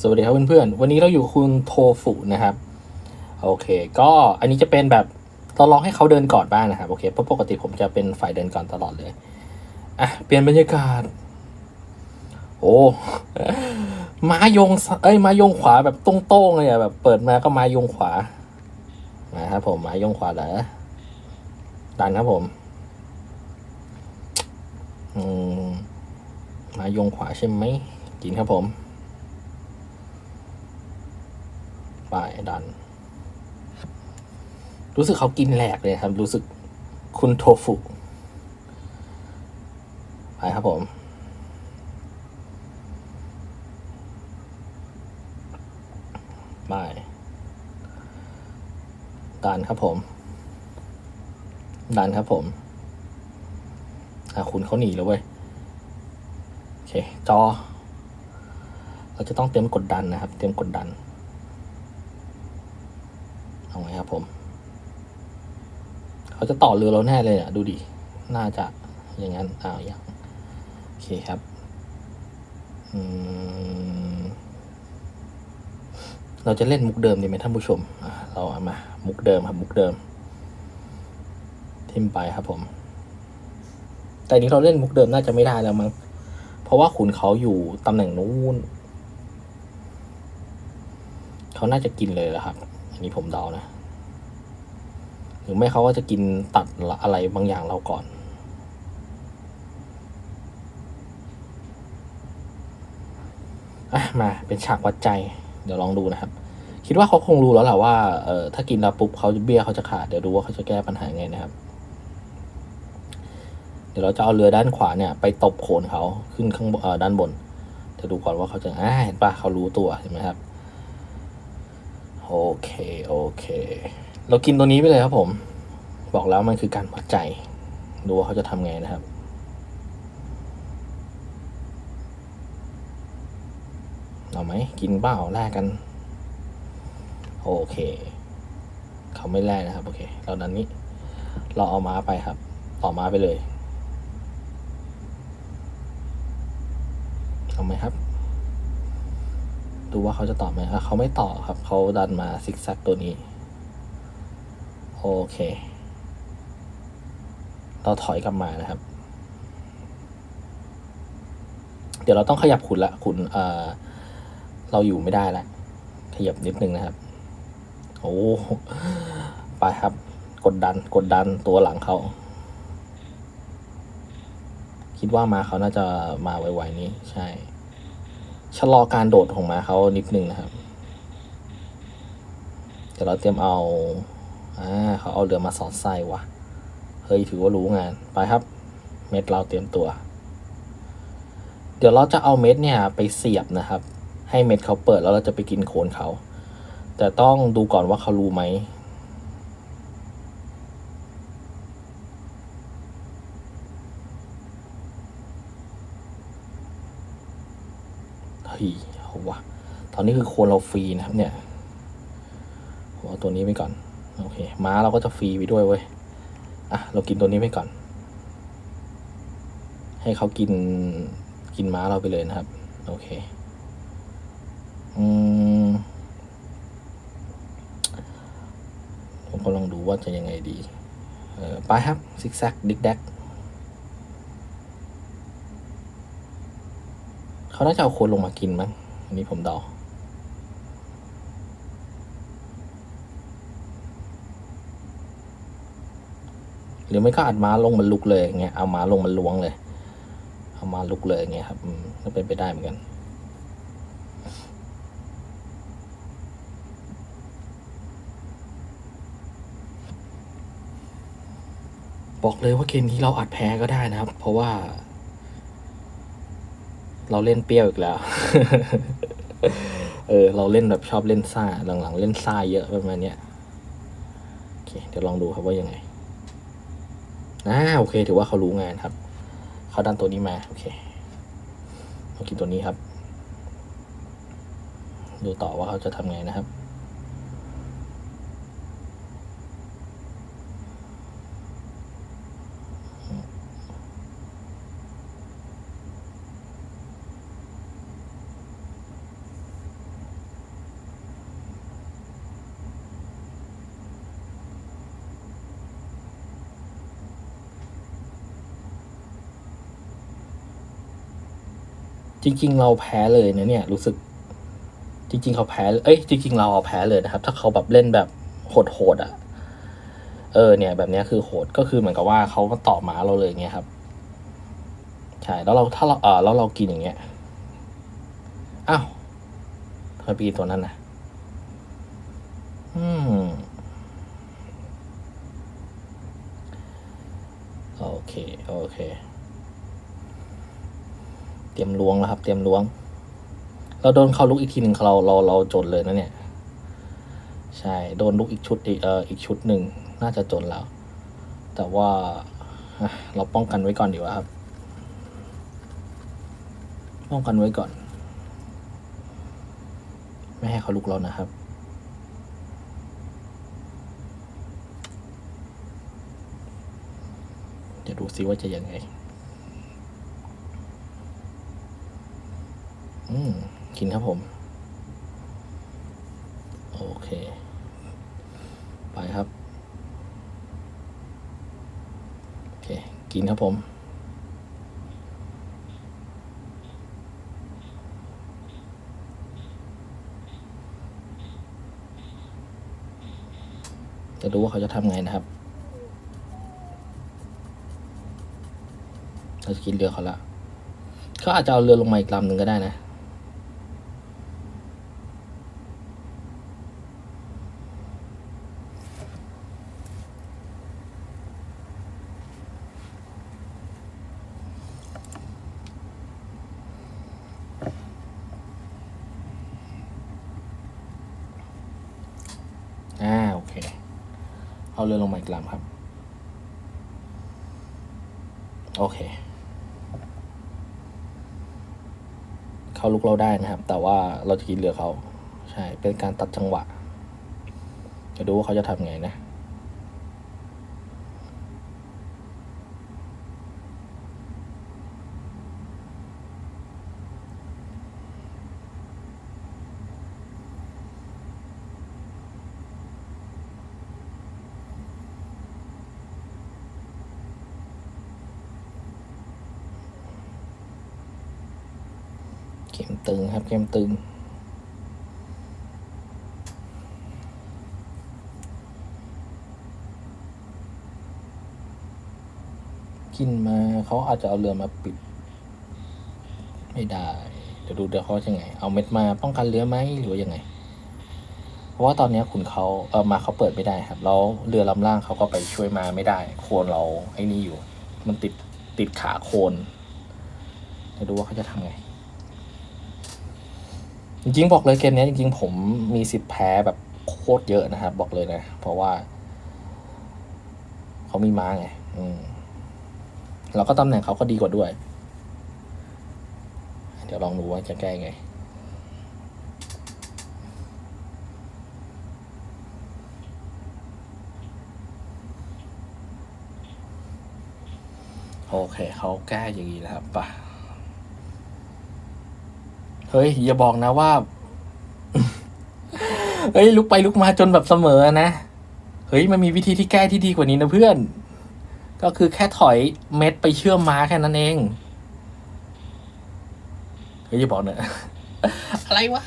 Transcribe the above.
สวัสดีครับเพื่อนๆ วันนี้เราอยู่คุณโทฟุนะครับ โอเค ก็อันนี้จะเป็นแบบเราลองให้เขาเดินก่อนบ้างนะครับ โอเค เพราะปกติผมจะเป็นฝ่ายเดินก่อนตลอดเลย อะ เปลี่ยนบรรยากาศ โอ้ มายง เอ้ย มายงขวาแบบตรงๆเลยอะแบบเปิดมาก็มายงขวามาครับผม มายงขวาเหรอดันครับผม อืม มายงขวาใช่ไหมกินครับผม ไปดัน รู้สึกเขากินแหลกเลยครับ รู้สึกคุณโทฟุ ไปครับผม ไปดันครับผม ดันครับผมอะคุณเขาหนีแล้วเว้ย โอเค จอ เราจะต้องเตรียมกดดันนะครับ เตรียมกดดัน เอาไงครับผม เขาจะต่อเรือเราแน่เลยอะ ดูดิ น่าจะอย่างนั้นอ้าวอย่างโอเคครับ อืม เราจะเล่นมุกเดิมดีไหมท่านผู้ชม เราเอามา มุกเดิมครับมุกเดิม ทิมไปครับผม แต่นี้เราเล่นมุกเดิมน่าจะไม่ได้แล้วมั้ง เพราะว่าขุนเขาอยู่ตำแหน่งนู้น เขาน่าจะกินเลยแหละครับ อันนี้ผมเดานะ หรือไม่เขาก็จะกินตัดอะไรบางอย่างเราก่อน อะ มาเป็นฉากวัดใจ เดี๋ยวลองดูนะครับ คิดว่าเขาคงรู้แล้วแหละว่า เออถ้ากินแล้วปุ๊บเขาเบี้ยเขาจะขาด เดี๋ยวดูว่าเขาจะแก้ปัญหาไงนะครับ เดี๋ยวเราจะเอาเรือด้านขวาเนี่ย ไปตบโขนเขาขึ้นข้างด้านบนจะดูก่อนว่าเขาจะอ่าเห็นปะเขารู้ตัวเห็นไหมครับ โอเค โอเค เรากินตัวนี้ไปเลยครับผม บอกแล้วมันคือการวัดใจ ดูว่าเขาจะทำไงนะครับเอาไหมกินเปล่าแลกกัน โอเค เขาไม่แลกนะครับ โอเค เราดันนี้ เราเอาม้าไปครับ ต่อม้าไปเลยเอาไหมครับ ดูว่าเขาจะตอบไหมอะเขาไม่ตอบครับ เขาดันมาซิกแซกตัวนี้ โอเค เราถอยกลับมานะครับ เดี๋ยวเราต้องขยับขุนละขุนเอ่อเราอยู่ไม่ได้ละขยับนิดนึงนะครับ โอ้ไปครับ กดดันกดดันตัวหลังเขาคิดว่ามาเขาน่าจะมาไวๆนี้ใช่ ชะลอการโดดของมาเขานิดนึงนะครับเดี๋ยวเราเตรียมเอาอ่าเขาเอาเรือมาสอดไส้วะเฮ้ย ถือว่ารู้งาน ไปครับ เม็ดเราเตรียมตัว เดี๋ยวเราจะเอาเม็ดเนี่ยไปเสียบนะครับ ให้เม็ดเขาเปิดแล้วเราจะไปกินโคนเขา แต่ต้องดูก่อนว่าเขารู้ไหม เฮ้ยเอาวะตอนนี้คือโคนเราฟรีนะครับเนี่ยผมเอาตัวนี้ไปก่อน โอเค ม้าเราก็จะฟรีไปด้วยเว้ย อะ เรากินตัวนี้ไปก่อน ให้เขากิน กินม้าเราไปเลยนะครับ โอเค อืม ผมก็ลองดูว่าจะยังไงดี เออไปครับ ซิกแซกดิกแดก เขาน่าจะเอาโคนลงมากินมั้งอันนี้ผมเดาหรือไม่ก็อัดม้าลงมันลุกเลยอย่างเงี้ยเอาม้าลงมันล้วงเลย เอาม้าลุกเลยอย่างเงี้ยครับก็เป็นไปได้เหมือนกันบอกเลยว่าเกมนี้เราอัดแพ้ก็ได้นะครับ เพราะว่า เราเล่นเปรี้ยวอีกแล้ว เออ เราเล่นแบบชอบเล่นซ่า หลังๆ เล่นซ่าเยอะประมาณเนี้ยโอเค เดี๋ยวลองดูครับว่ายังไงอ่าโอเค ถือว่าเขารู้งานครับ เขาดันตัวนี้มา โอเคเรากินตัวนี้ครับ ดูต่อว่าเขาจะทำไงนะครับ จริง ๆ เราแพ้เลยนะเนี่ย รู้สึก จริง ๆ เขาแพ้ เอ้ยจริง ๆ เราเอาแพ้เลยนะครับ ถ้าเขาแบบเล่นแบบโหดๆอะ เออ เนี่ย แบบเนี้ยคือโหดก็คือเหมือนกับว่าเขามาต่อหมาเราเลยอย่างเงี้ยครับใช่แล้วเราถ้าเราเออแล้วเรากินอย่างเงี้ยอ้าวทำไมปกินตัวนั้นนะอืมโอเค โอเค เตรียมล้วงแล้วครับ เตรียมล้วง เราโดนเข้าลุกอีกทีหนึ่งเราเราเราจนเลยนะเนี่ย ใช่โดนลุกอีกชุดอีกเอออีกชุดหนึ่งน่าจะจนแล้ว แต่ว่าเราป้องกันไว้ก่อนดีกว่าครับ ป้องกันไว้ก่อน ไม่ให้เขาลุกเรานะครับจะดูซิว่าจะยังไง อืมกินครับผม โอเค ไปครับ โอเค กินครับผมจะดูว่าเขาจะทำไงนะครับ เราจะกินเรือเขาละ เขาอาจจะเอาเรือลงมาอีกลำหนึ่งก็ได้นะ อ่า โอเค เอาเรือลงมาอีกลำครับ โอเค เขาลุกเราได้นะครับ แต่ว่าเราจะกินเรือเขา ใช่ เป็นการตัดจังหวะ จะดูว่าเขาจะทำไงนะ เข็มตึงครับเข็มตึงกินมาเขาอาจจะเอาเรือมาปิด ไม่ได้ เดี๋ยวดูเดี๋ยวเขาจะไง เอาเม็ดมาป้องกันเรือไหมหรือว่ายังไง เพราะว่าตอนนี้ขุนเขาเออมาเขาเปิดไม่ได้ครับแล้วเรือลำล่างเขาก็ไปช่วยมาไม่ได้ โคนเราไอ้นี่อยู่ มันติดติดขาโคนเดี๋ยวดูว่าเขาจะทำไง จริงๆบอกเลยเกมนี้จริงๆผมมีสิทธิ์แพ้แบบโคตรเยอะนะครับ บอกเลยนะ เพราะว่า เขามีม้าไง อืม แล้วก็ตำแหน่งเขาก็ดีกว่าด้วย เดี๋ยวลองดูว่าจะแก้ไงโอเคเขาแก้อย่างนี้นะครับป่ะ ฮ้ยอย่าบอกนะว่า เฮ้ยลุกไปลุกมาจนแบบเสมอนะ เฮ้ยมันมีวิธีที่แก้ที่ดีกว่านี้นะเพื่อน ก็คือแค่ถอยเม็ดไปเชื่อมม้าแค่นั้นเอง เฮ้ยอย่าบอกเนอะอะไรวะ